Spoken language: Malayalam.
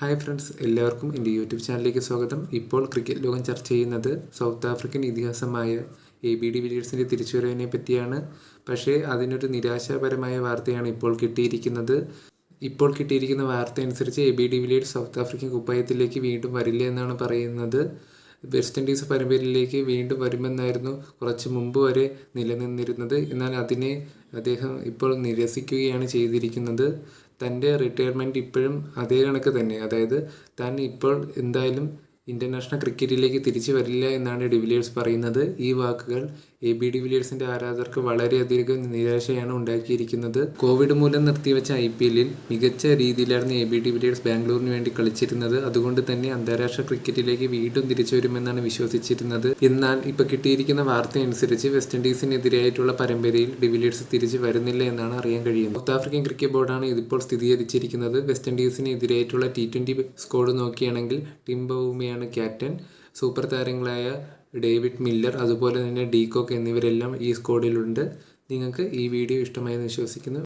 ഹായ് ഫ്രണ്ട്സ് എല്ലാവർക്കും എന്റെ യൂട്യൂബ് ചാനലിലേക്ക് സ്വാഗതം. ഇപ്പോൾ ക്രിക്കറ്റ് ലോകം ചർച്ച ചെയ്യുന്നത് സൗത്ത് ആഫ്രിക്കൻ ഇതിഹാസമായ എ ബി ഡി വിലിയേഴ്സിന്റെ തിരിച്ചുവരവിനെ പറ്റിയാണ്. പക്ഷേ അതിനൊരു നിരാശാപരമായ വാർത്തയാണ് ഇപ്പോൾ കിട്ടിയിരിക്കുന്നത്. ഇപ്പോൾ കിട്ടിയിരിക്കുന്ന വാർത്ത അനുസരിച്ച് A B D Villiers South African കുപ്പായത്തിലേക്ക് വീണ്ടും വരില്ല എന്നാണ് പറയുന്നത്. വെസ്റ്റ് ഇൻഡീസ് പരമ്പരയിലേക്ക് വീണ്ടും വരുമെന്നായിരുന്നു കുറച്ച് മുമ്പ് വരെ നിലനിന്നിരുന്നത്. എന്നാൽ അതിനെ അദ്ദേഹം ഇപ്പോൾ നിരസിക്കുകയാണ് ചെയ്തിരിക്കുന്നത്. തന്റെ റിട്ടയർമെന്റ് ഇപ്പോഴും അതേ കണക്ക് തന്നെ. അതായത് താൻ ഇപ്പോൾ എന്തായാലും ഇന്റർനാഷണൽ ക്രിക്കറ്റിലേക്ക് തിരിച്ചു വരില്ല എന്നാണ് ഡിവിലിയേഴ്സ് പറയുന്നത്. ഈ വാക്കുകൾ എ ബി ഡിവിലിയേഴ്സിന്റെ ആരാധകർക്ക് വളരെയധികം നിരാശയാണ് ഉണ്ടാക്കിയിരിക്കുന്നത്. കോവിഡ് മൂലം നിർത്തിവെച്ച ഐ പി എല്ലിൽ മികച്ച രീതിയിലായിരുന്നു എ ബി ഡിവിലിയേഴ്സ് ബാംഗ്ലൂരിന് വേണ്ടി കളിച്ചിരുന്നത്. അതുകൊണ്ട് തന്നെ അന്താരാഷ്ട്ര ക്രിക്കറ്റിലേക്ക് വീണ്ടും തിരിച്ചു വരുമെന്നാണ് വിശ്വസിച്ചിരുന്നത്. എന്നാൽ ഇപ്പോൾ കിട്ടിയിരിക്കുന്ന വാർത്ത അനുസരിച്ച് വെസ്റ്റ് ഇൻഡീസിനെതിരായിട്ടുള്ള പരമ്പരയിൽ ഡിവിലിയേഴ്സ് തിരിച്ചു വരുന്നില്ല എന്നാണ് അറിയാൻ കഴിയുന്നത്. സൗത്ത് ആഫ്രിക്കൻ ക്രിക്കറ്റ് ബോർഡാണ് ഇതിപ്പോൾ സ്ഥിരീകരിച്ചിരിക്കുന്നത്. വെസ്റ്റ് ഇൻഡീസിനെതിരായിട്ടുള്ള ടി ട്വന്റി സ്കോഡ് നോക്കിയാണെങ്കിൽ ടിംബൌമിയാണ് ക്യാപ്റ്റൻ. സൂപ്പർ താരങ്ങളായ ഡേവിഡ് മില്ലർ അതുപോലെ തന്നെ ഡീകോക്ക് എന്നിവരെല്ലാം ഈ സ്കോഡിലുണ്ട് നിങ്ങൾക്ക് ഈ വീഡിയോ ഇഷ്ടമായെന്ന് വിശ്വസിക്കുന്നു.